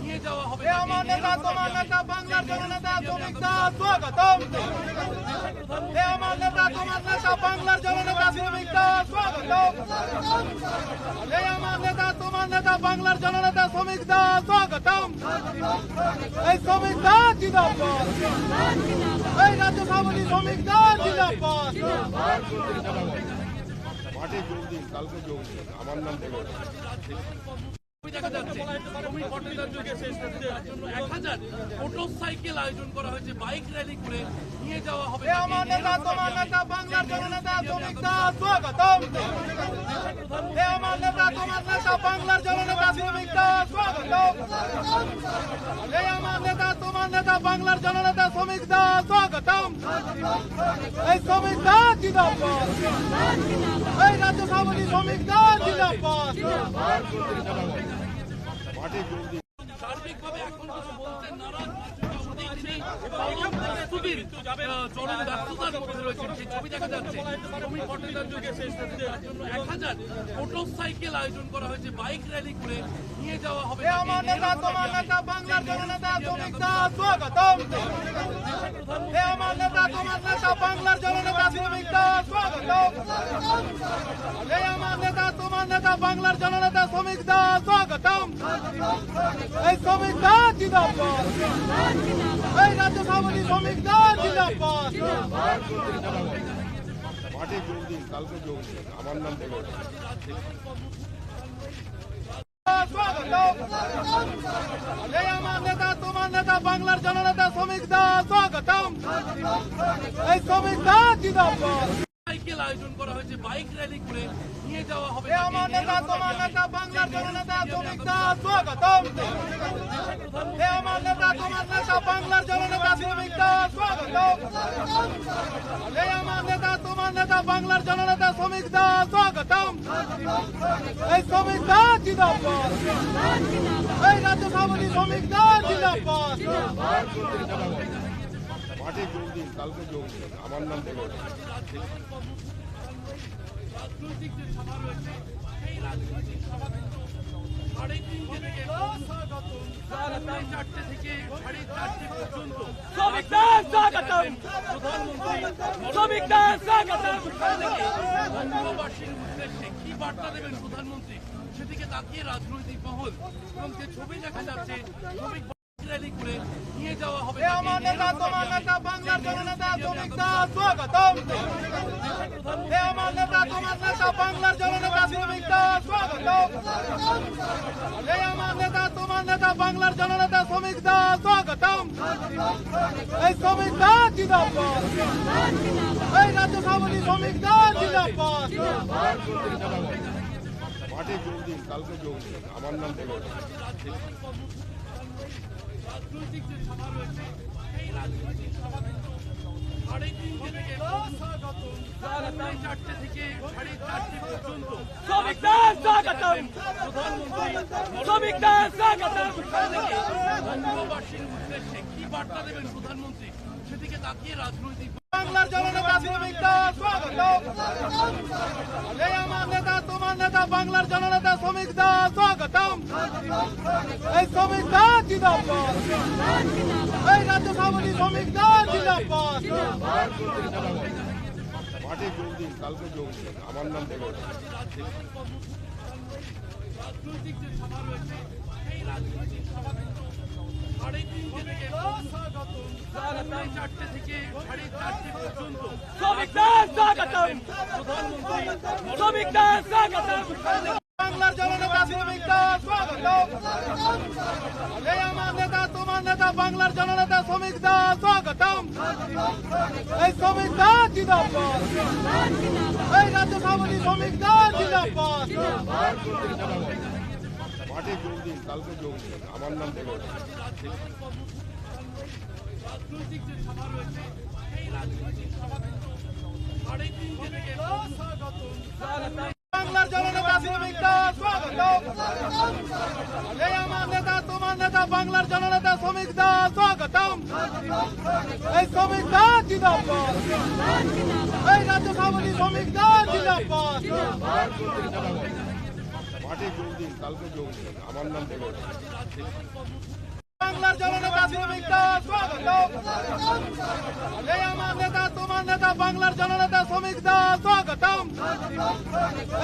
নিয়ে যাওয়া হবে বাংলার জননেতা শ্রমিক দা স্বাগতম আমার নেতা তোমার নেতা বাংলার জননেতা শ্রমিক দা স্বাগতম এই আমার নেতা তোমার নেতা বাংলার জননেতা শ্রমিক দা স্বাগতম এই শ্রমিক দা জিন্দাবাদ এই রাজ্য সভাপতি শ্রমিক দা জিন্দাবাদ মাঠে যোগ দিন কালকে যোগ দিন আমার নাম বলো ছবি দেখা যাচ্ছে শ্রমিক ভট্টাচার্য গেছে তার জন্য এক হাজার মোটর সাইকেল আয়োজন করা হয়েছে বাইক র্যালি করে আমার নেতা, বাংলার জননেতা শ্রমিক দা স্বাগতম। এই শ্রমিক দা জিন্দাবাদ। এই রাজ্য সভাপতি শ্রমিক জিন্দাবাদ। সার্বিকভাবে এখন কিছু বলতে নারাজ সুবীর চরম ব্যস্ততার মধ্যে ছবি দেখা যাচ্ছে। এক হাজার আয়োজন করা হয়েছে। বাইক র্যালি করে নিয়ে যাওয়া হবে বাংলার জননেতা শ্রমিক দা স্বাগতম। আমার নেতা তোমার নেতা বাংলার জননেতা শ্রমিক দা স্বাগতম। এই তোমার বাংলার জননেতা শ্রমিক দা স্বাগতম। এই শ্রমিক দা জিন্দাবাদ। এই রাজ্য সভাপতি শ্রমিক দা জিন্দাবাদ। মাঠে যোগ দিন কালকে যোগ দিন আমার নাম বলে বাংলার জননেতা শ্রমিক দা স্বাগতম। এই শ্রমিক দা জিন্দাবাদ। করা হয়েছে বাইক র্যালি করে নিয়ে যাওয়া হবে আমার নেতা তোমার নেতা বাংলার জননেতা শ্রমিক দা স্বাগতম। এ আমার নেতা তোমার নেতা বাংলার জননেতা শ্রমিক দা স্বাগতম। এই আমার নেতা তোমার নেতা বাংলার জননেতা শ্রমিক দা স্বাগতম। এই শ্রমিক দা জিন্দাবাদ। এই রাজ্য সভাপতি শ্রমিক দা জিন্দাবাদ। মাঠে যোগ দিন, কালকে যোগ দিন। আমার নাম বলো কি বার্তা দেবেন প্রধানমন্ত্রী, সেদিকে তাকিয়ে রাজনৈতিক মহল এবং যে ছবি দেখা যাচ্ছে যাওয়া হবে আমার নেতা তোমার নেতা বাংলার জননেতা শ্রমিক দা স্বাগতম। এ আমার নেতা তোমার নেতা বাংলার জননেতা শ্রমিক দা স্বাগতম। এই আমার নেতা তোমার নেতা বাংলার জননেতা শ্রমিক দা স্বাগতম। এই শ্রমিক দা জিন্দাবাদ। এই রাজ্য সভাপতি শ্রমিক দা জিন্দাবাদ। মাঠে যোগ দিন কালকে যোগ দিন। আমার নাম বলো রাজনৈতিক যে সভা রয়েছে সেই রাজনৈতিক সভা কিন্তু সাড়ে তিনটে থেকে সাড়ে চারটে থেকে সাড়ে চারটে পর্যন্ত। প্রধানমন্ত্রী উদ্দেশ্যে কি বার্তা দেবেন প্রধানমন্ত্রী? সেদিকে তাকিয়ে রাজনৈতিক বাংলার জননেতা শ্রমিক দা স্বাগতম এই আমার নেতা তোমার নেতা বাংলার জননেতা শ্রমিক দা স্বাগতম এই শ্রমিক দা জিন্দাবাদ। এই রাজ্য সভাপতি শ্রমিক দা জিন্দাবাদ। মাঠে যোগ দিন কালকে যোগ দিন আমার নাম বলো। রাজনৈতিক যে সভা রয়েছে সেই রাজনৈতিক সভা কিন্তু সাড়ে তিনটে থেকে সাড়ে চারটে থেকে সাড়ে চারটে পর্যন্ত শ্রমিকদের বাংলার জননেতা শ্রমিক দা স্বাগতম এই আমার নেতা তোমার নেতা বাংলার জননেতা শ্রমিক দা স্বাগতম এই শ্রমিক দা জিন্দাবাদ এই রাজ্য সভাপতি শ্রমিক দা জিন্দাবাদ মাঠে যোগ দিন, কালকে যোগ দিন। আমার নাম বলো বাংলার জননেতা শ্রমিকরা স্বাগতম এই নেতা, তোমার নেতা, বাংলার জননেতা শ্রমিকরা স্বাগতম এই শ্রমিকরা জিন্দাবাদ। এই রাজ্য সভাপতি শ্রমিকরা জিন্দাবাদ। মাঠে যোগ দিন কালকে যোগ দিন। আমার নাম বলে। বাংলার জননেতা এই আমার নেতা তোমার নেতা বাংলার জননেতা শ্রমিকরা স্বাগতম।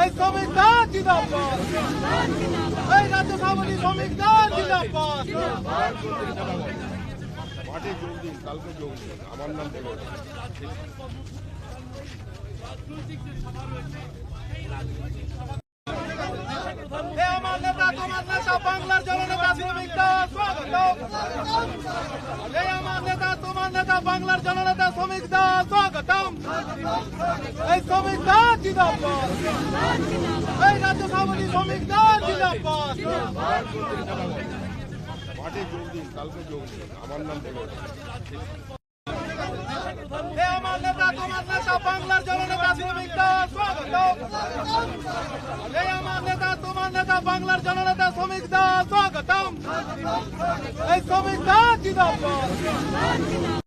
এই শ্রমিকরা জিন্দাবাদ। এই রাজ্য সভাপতি শ্রমিকরা জিন্দাবাদ। মাঠে যোগ দিন কালকে যোগ দিন। আমার নাম বলে। হে আমার নেতা তোমার নেতা বাংলার জননেতা হে আমার নেতা তোমার নেতা বাংলার জননেতা শ্রমিকরা স্বাগতম এই শ্রমিকরা জিন্দাবাদ এই রাজ্য সভাপতি শ্রমিকরা জিন্দাবাদ মাঠে যোগ দিন কালকে যোগ আমার নাম আমার নেতা তোমার নেতা বাংলার জননেতা শ্রমিকরা স্বাগতম এই আমার নেতা, তোমার নেতা বাংলার জননেতা শ্রমিকরা স্বাগতম। এই শ্রমিকরা জিন্দাবাদ